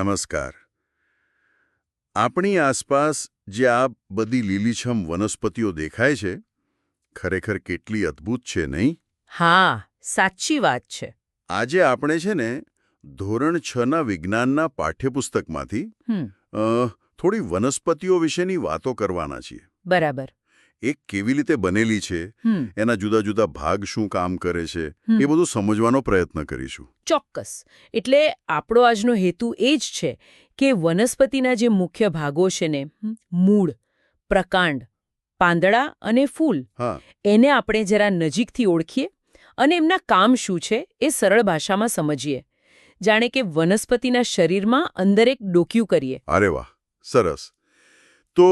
નમસ્કાર. આપણી આસપાસ જે આ બધી લીલીછમ વનસ્પતિઓ દેખાય છે ખરેખર કેટલી અદ્ભુત છે નહીં? હા સાચી વાત છે. આજે આપણે છે ને ધોરણ છ ના વિજ્ઞાનના પાઠ્યપુસ્તકમાંથી થોડી વનસ્પતિઓ વિશેની વાતો કરવાના છીએ. બરાબર. એ કેવી રીતે બનેલી છે? એના જુદા જુદા ભાગ શું કામ કરે છે? એ બધું સમજવાનો પ્રયત્ન કરીશું. ચોક્કસ. એટલે આપણો આજનો હેતુ એ જ છે કે વનસ્પતિના જે મુખ્ય ભાગો છે ને મૂળ પ્રકાંડ પાંદડા અને ફૂલ એને આપણે જરા નજીકથી ઓળખીએ અને એમના કામ શું છે એ સરળ ભાષામાં સમજીએ. જાણે કે વનસ્પતિના શરીરમાં અંદર એક ડોક્યું કરીએ. અરે વાહ સરસ. તો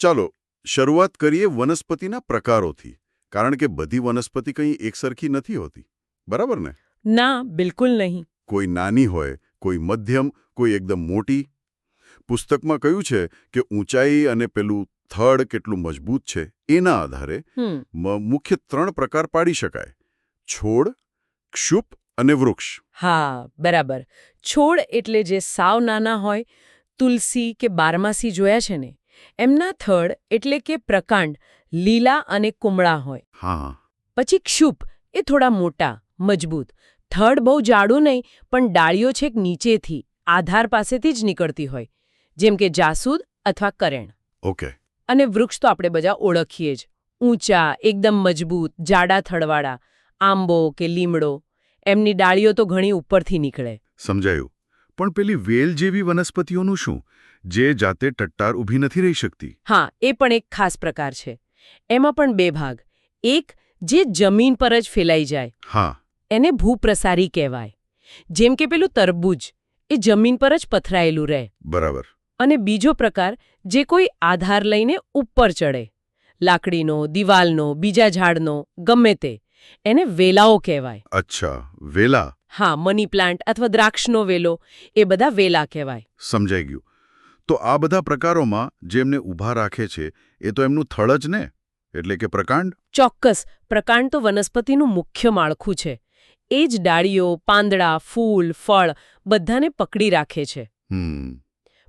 ચાલો શરૂઆત કરીએ વનસ્પતિના પ્રકારોથી કારણ કે બધી વનસ્પતિ કંઈ એકસરખી નથી હોતી. બરાબર ને? ના બિલકુલ નહીં. કોઈ નાની હોય કોઈ મધ્યમ કોઈ એકદમ મોટી. પુસ્તકમાં કહ્યું છે કે ઊંચાઈ અને પેલું થડ કેટલું મજબૂત છે એના આધારે મુખ્ય ત્રણ પ્રકાર પાડી શકાય. છોડ ક્ષુપ અને વૃક્ષ. હા બરાબર. છોડ એટલે જે સાવ નાના હોય તુલસી કે બારમાસી જોયા છે ને? એમના થડ એટલે કે પ્રકાંડ લીલા અને કુમળા હોય. હા. પછી ક્ષુપ એ થોડા મોટા મજબૂત. થડ બહુ જાડું નહીં પણ ડાળીઓ છેક નીચેથી આધાર પાસેથી જ નીકળતી હોય. જેમ કે જાસૂદ અથવા કરેણ. ઓકે. અને વૃક્ષ તો આપણે બધા ઓળખીએ જ. ઊંચા એકદમ મજબૂત જાડા થડવાળા આંબો કે લીમડો. એમની ડાળીઓ તો ઘણી ઉપરથી નીકળે. સમજાયું. પણ પેલી વેલ જેવી વનસ્પતિઓનું શું? જે જાતે ટટ્ટાર ઊભી નથી રહી શકતી. હા એ પણ એક ખાસ પ્રકાર છે. એમાં પણ બે ભાગ. એક જે જમીન પર જ ફેલાઈ જાય. હા. એને ભૂપ્રસારી કહેવાય. જેમ કે પેલું તરબૂજ એ જમીન પર જ પથરાયેલું રહે. બરાબર. અને બીજો પ્રકાર જે કોઈ આધાર લઈને ઉપર ચડે. લાકડીનો દિવાલનો બીજા ઝાડનો ગમે તે એને વેલાઓ કહેવાય. અચ્છા વેલા. હા મની પ્લાન્ટ અથવા દ્રાક્ષનો વેલો એ બધા વેલા કહેવાય. સમજાઈ ગયું. તો આ બધા પ્રકારોમાં જેમને ઊભા રાખે છે એ તો એમનું થડ જ ને? એટલે કે પ્રકાંડ? ચોક્કસ. પ્રકાંડ તો વનસ્પતિનું મુખ્ય માળખું છે. એ જ ડાળીઓ પાંદડા ફૂલ ફળ બધાને પકડી રાખે છે.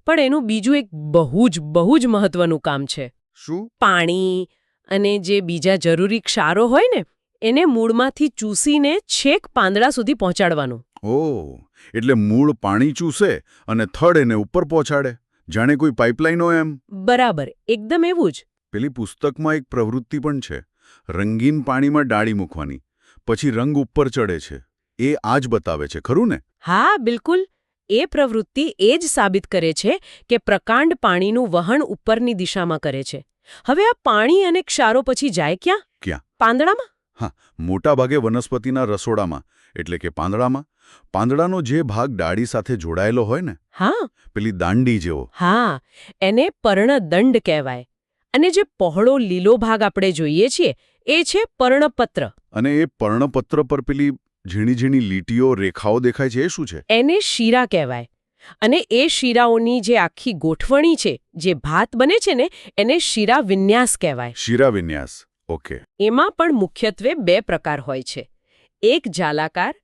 પણ એનું બીજું એક બહુ જ બહુ જ મહત્વનું કામ છે. શું? પાણી અને જે બીજા જરૂરી ક્ષારો હોય ને એને મૂળમાંથી ચૂસીને છેક પાંદડા સુધી પહોંચાડવાનું. ઓ એટલે મૂળ પાણી ચૂસે અને થડ એને ઉપર પહોંચાડે. જાણે કોઈ પાઇપલાઇનો એમ? બરાબર એકદમ એવું જ. પેલી પુસ્તકમાં એક પ્રવૃત્તિ પણ છે રંગીન પાણીમાં ડાળી મૂકવાની પછી રંગ ઉપર ચડે છે. એ આ જ બતાવે છે ખરું ને? હા બિલકુલ. એ પ્રવૃત્તિ એ જ સાબિત કરે છે કે પ્રકાંડ પાણીનું વહન ઉપરની દિશામાં કરે છે. હવે આ પાણી અને ક્ષારો પછી જાય ક્યાં? ક્યાં? પાંદડામાં? મોટાભાગે વનસ્પતિના રસોડામાં એટલે કે પાંદડામાં. પાંદડાનો જે ભાગ ડાળી સાથે જોડાયેલો હોય ને હા. પેલી દાંડી જેવો. હા એને પર્ણદંડ કહેવાય. અને જે પહોળો લીલો ભાગ આપણે જોઈએ છીએ એ છે પર્ણપત્ર. અને એ પર્ણપત્ર પર પેલી ઝીણી ઝીણી લીટીઓ રેખાઓ દેખાય છે એ શું છે? એને શીરા કહેવાય. અને એ શીરાઓની જે આખી ગોઠવણી છે જે ભાત બને છે ને એને શીરા વિન્યાસ કહેવાય. શીરા વિન્યાસ. ઓકે. એમાં પણ મુખ્યત્વે બે પ્રકાર હોય છે. એક જાલાકાર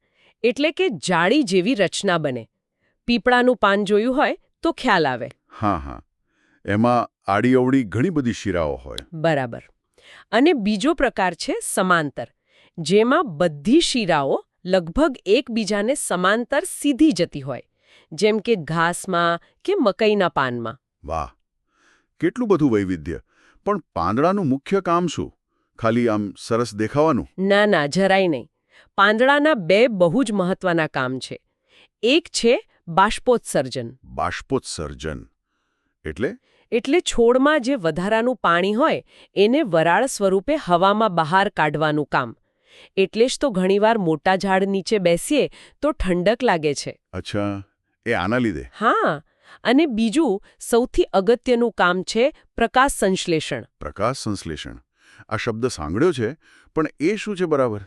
એટલે કે જાળી જેવી રચના બને. પીપળાનું પાન જોયું હોય તો ખ્યાલ આવે. હા હા. એમાં આડી અવળી ઘણી બધી શિરાઓ હોય. બરાબર. અને બીજો પ્રકાર છે સમાંતર જેમાં બધી શીરાઓ લગભગ એકબીજાને સમાંતર સીધી જતી હોય. જેમ કે ઘાસમાં કે મકઈના પાનમાં. વાહ. કેટલું બધું વૈવિધ્ય. પણ પાંદડાનું મુખ્ય કામ શું? ખાલી આમ સરસ દેખાવાનું? ના ના જરાય નહીં. પાંદડાના બે બહુ જ મહત્વના કામ છે. એક છે બાષ્પોત્સર્જન. બાષ્પોત્સર્જન. એટલે? એટલે છોડમાં જે વધારાનું પાણી હોય એને વરાળ સ્વરૂપે હવામાં બહાર કાઢવાનું કામ. એટલે જ તો ઘણીવાર મોટા ઝાડ નીચે બેસીએ તો ઠંડક લાગે છે. અચ્છા એ આના લીધે? હા અને બીજું સૌથી અગત્યનું કામ છે પ્રકાશ સંશ્લેષણ. પ્રકાશ સંશ્લેષણ. આ શબ્દ સાંભળ્યો છે પણ એ શું છે બરાબર?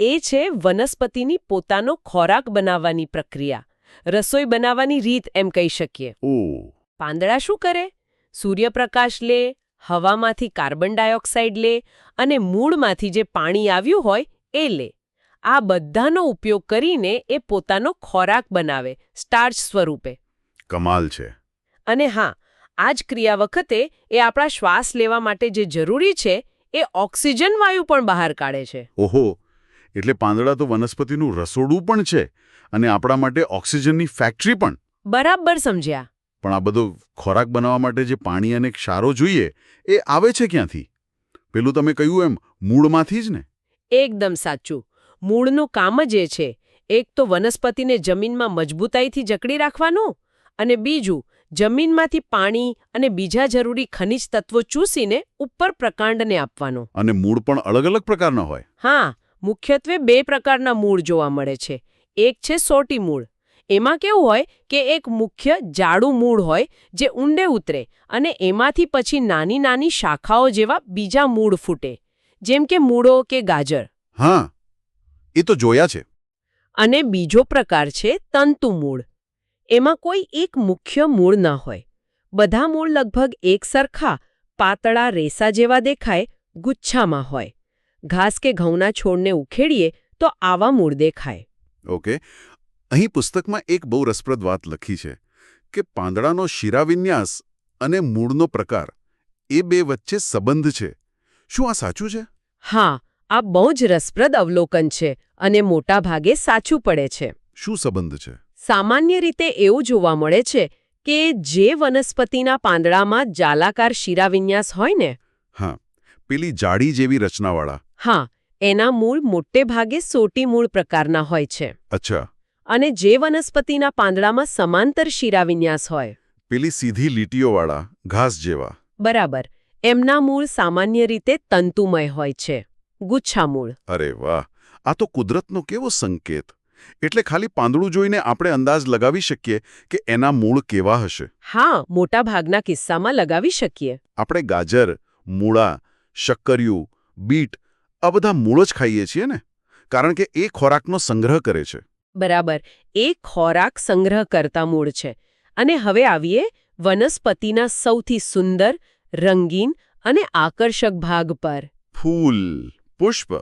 એ છે વનસ્પતિની પોતાનો ખોરાક બનાવવાની પ્રક્રિયા રસોઈ બનાવવાની રીત એમ કહી શકીએ. ઓ. પાંદડા શું કરે? સૂર્યપ્રકાશ લે હવામાંથી કાર્બન ડાયોક્સાઇડ લે અને મૂળમાંથી જે પાણી આવ્યું હોય એ લે. આ બધાનો ઉપયોગ કરીને એ પોતાનો ખોરાક બનાવે સ્ટાર્ચ સ્વરૂપે. કમાલ છે. અને હા આ જ ક્રિયા વખતે એ આપણા શ્વાસ લેવા માટે જે જરૂરી છે એ ઓક્સિજન વાયુ પણ બહાર કાઢે છે. ઓહો એટલે પાંદડા તો વનસ્પતિનું રસોડું પણ છે અને આપણા માટે ઓક્સિજનની ફેક્ટરી પણ. બરાબર સમજ્યા. પણ આ બધો ખોરાક બનાવવા માટે જે પાણી અને ક્ષારો જોઈએ એ આવે છે ક્યાંથી? પેલું તમે કહ્યું એમ મૂળમાંથી જ ને? એકદમ સાચું. મૂળનું કામ જ એ છે એક તો વનસ્પતિને જમીનમાં મજબૂતાઈથી જકડી રાખવાનું અને બીજું જમીનમાંથી પાણી અને બીજા જરૂરી ખનિજ તત્વો ચૂસીને ઉપર પ્રકાંડને આપવાનો. અને મૂળ પણ અલગ અલગ પ્રકારના હોય. હા મુખ્યત્વે બે પ્રકારના મૂળ જોવા મળે છે. એક છે સોટી મૂળ. એમાં કેવું હોય કે એક મુખ્ય જાડું મૂળ હોય જે ઊંડે ઉતરે અને એમાંથી પછી નાની નાની શાખાઓ જેવા બીજા મૂળ ફૂટે. જેમ કે મૂળો કે ગાજર. હા એ તો જોયા છે. અને બીજો પ્રકાર છે તંતુ મૂળ. એમાં કોઈ એક મુખ્ય મૂળ ન હોય. બધા મૂળ લગભગ એક સરખા પાતળા રેસા જેવા દેખાય ગુચ્છામાં હોય. ઘાસ કે ઘઉંના છોડને ઉખેડીએ તો આવા મૂળ દેખાય. ઓકે. અહીં પુસ્તકમાં એક બહુ રસપ્રદ વાત લખી છે કે પાંદડાનો શિરાવિન્યાસ અને મૂળનો પ્રકાર એ બે વચ્ચે સંબંધ છે. શું આ સાચું છે? હા આ બહુ જ રસપ્રદ અવલોકન છે અને મોટા ભાગે સાચું પડે છે. શું સંબંધ છે? સામાન્ય રીતે એવું જોવા મળે છે કે જે વનસ્પતિના પાંદડામાં જાલાકાર શિરાવિન્યાસ હોય ને? હા પેલી જાડી જેવી રચનાવાળા. હા એના મૂળ મોટે ભાગે સોટી મૂળ પ્રકારના હોય છે. અચ્છા. અને જે વનસ્પતિના પાંદડામાં સમાંતર શિરાવિન્યાસ હોય. પેલી સીધી લીટીઓવાળા ઘાસ જેવા. બરાબર એમના મૂળ સામાન્ય રીતે તંતુમય હોય છે. ગુચ્છા મૂળ. અરે વાહ આ તો કુદરતનો કેવો સંકેત. એટલે ખાલી પાંદડું જોઈને આપણે અંદાજ લગાવી શકીએ કે એના મૂળ કેવા હશે. હા મોટા ભાગના કિસ્સામાં લગાવી શકીએ. આપણે ગાજર મૂળા શક્કરિયું બીટ આ બધા મૂળ જ ખાઈએ છીએ ને? કારણ કે એ ખોરાકનો સંગ્રહ કરે છે. બરાબર. એ ખોરાક સંગ્રહ કરતા મૂળ છે. અને હવે આવીએ વનસ્પતિના સૌથી સુંદર રંગીન અને આકર્ષક ભાગ પર. ફૂલ પુષ્પ.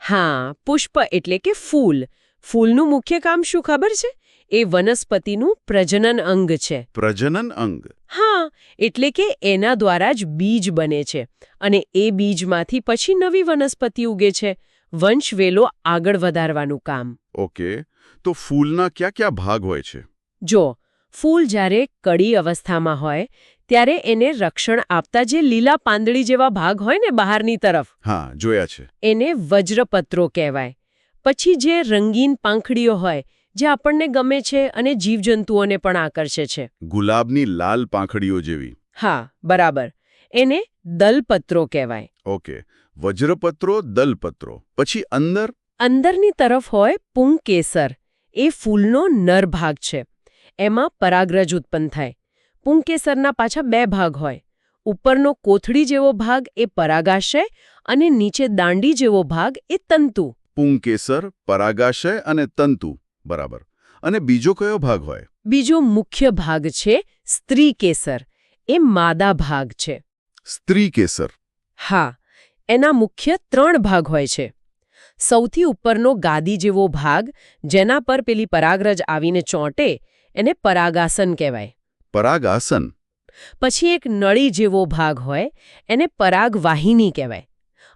હા પુષ્પ એટલે કે ફૂલ. ફૂલનું મુખ્ય કામ શું ખબર છે? એ વનસ્પતિનું પ્રજનન અંગ છે. પ્રજનન અંગ. હા એટલે કે એના દ્વારા જ બીજ બને છે અને એ બીજમાંથી પછી નવી વનસ્પતિ ઉગે છે. વંશવેલો આગળ વધારવાનું કામ. ઓકે તો ફૂલના કયા કયા ભાગ હોય છે? જો ફૂલ જ્યારે કડી અવસ્થામાં હોય ત્યારે એને રક્ષણ આપતા જે લીલા પાંદડી જેવા ભાગ હોય ને બહારની તરફ. હા જોયા છે. એને વજ્રપત્રો કહેવાય. પછી જે રંગીન પાંખડીઓ હોય જે આપણને ગમે છે અને જીવજંતુઓને પણ આકર્ષે છે. ગુલાબની લાલ પાંખડીઓ જેવી. હા બરાબર. એને દલપત્રો કહેવાય. ઓકે. વજ્રપત્રો દલપત્રો. પછી અંદર? અંદરની તરફ હોય પુંકેસર. એ ફૂલનો નર ભાગ છે. એમાં પરાગરજ ઉત્પન્ન થાય. પુંકેસરના પાછા બે ભાગ હોય. ઉપરનો કોથળી જેવો ભાગ એ પરાગાશય અને નીચે દાંડી જેવો ભાગ એ તંતુ. પુંકેસર પરાગાશય અને તંતુ બરાબર. અને બીજો કયો ભાગ હોય? બીજો મુખ્ય ભાગ છે સ્ત્રી કેસર એ માદા ભાગ છે. સ્ત્રી કેસર હા એના મુખ્ય ત્રણ ભાગ હોય છે. સૌથી ઉપરનો ગાદી જેવો ભાગ જેના પર પેલી પરાગરજ આવીને ચોંટે એને પરાગાસન કહેવાય. પરાગાસન. પછી એક નળી જેવો ભાગ હોય એને પરાગવાહિની કહેવાય.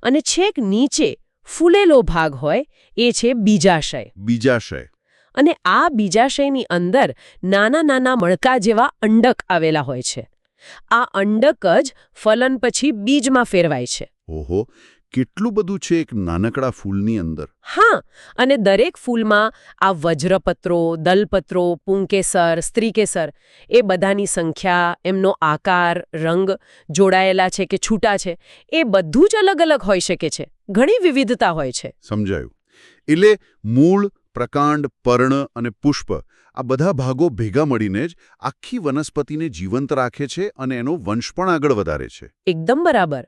અને છેક નીચે ફૂલેલો ભાગ હોય એ છે બીજાશય. બીજાશય. અને આ બીજાશયની અંદર નાના નાના મણકા જેવા અંડક આવેલા હોય છે. આ અંડક જ ફલન પછી બીજમાં ફેરવાય છે. ઓહો કેટલું બધું છે એક નાનકડા ફૂલની અંદર? હા અને દરેક ફૂલમાં આ વજ્રપત્રો દલપત્રો પુંકેસર સ્ત્રીકેસર એ બધાની સંખ્યા એમનો આકાર રંગ જોડાયેલા છે કે છૂટા છે એ બધું જ અલગ અલગ હોઈ શકે છે. ઘણી વિવિધતા હોય છે. સમજાયું. એટલે મૂળ પ્રકાંડ પર્ણ અને પુષ્પ આ બધા ભાગો ભેગા મળીને જ આખી વનસ્પતિને જીવંત રાખે છે અને એનો વંશ પણ આગળ વધારે છે. એકદમ બરાબર.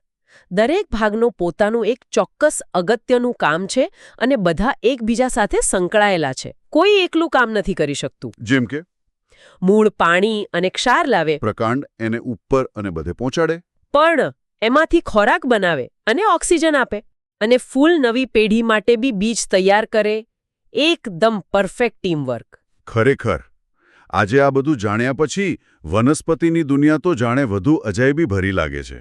દરેક ભાગનું પોતાનું એક ચોક્કસ અગત્યનું કામ છે અને બધા એકબીજા સાથે સંકળાયેલા છે. કોઈ એકલું કામ નથી કરી શકતું. જેમ કે? મૂળ પાણી અને ક્ષાર લાવે. પ્રકાંડ એને ઉપર અને બધે પહોંચાડે. પણ એમાંથી ખોરાક બનાવે અને ઓક્સિજન આપે. અને ફૂલ નવી પેઢી માટે બી બીજ તૈયાર કરે એકદમ પરફેક્ટ ટીમવર્ક. ખરેખર. આજે આ બધું જાણ્યા પછી વનસ્પતિની દુનિયા તો જાણે વધુ અજાયબી ભરી લાગે છે.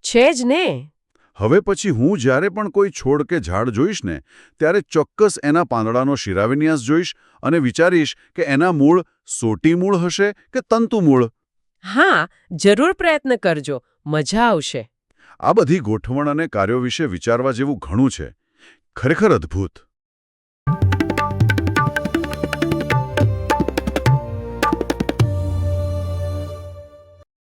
છે જ ને. હવે પછી હું જ્યારે પણ કોઈ છોડ કે ઝાડ જોઈશ ને ત્યારે ચોક્કસ એના પાંદડાનો શિરાવિન્યાસ જોઈશ અને વિચારીશ કે એના મૂળ સોટી મૂળ હશે કે તંતુ મૂળ. હા જરૂર પ્રયત્ન કરજો. મજા આવશે. આ બધી ગોઠવણ અને કાર્યો વિશે વિચારવા જેવું ઘણું છે. ખરેખર અદ્ભુત.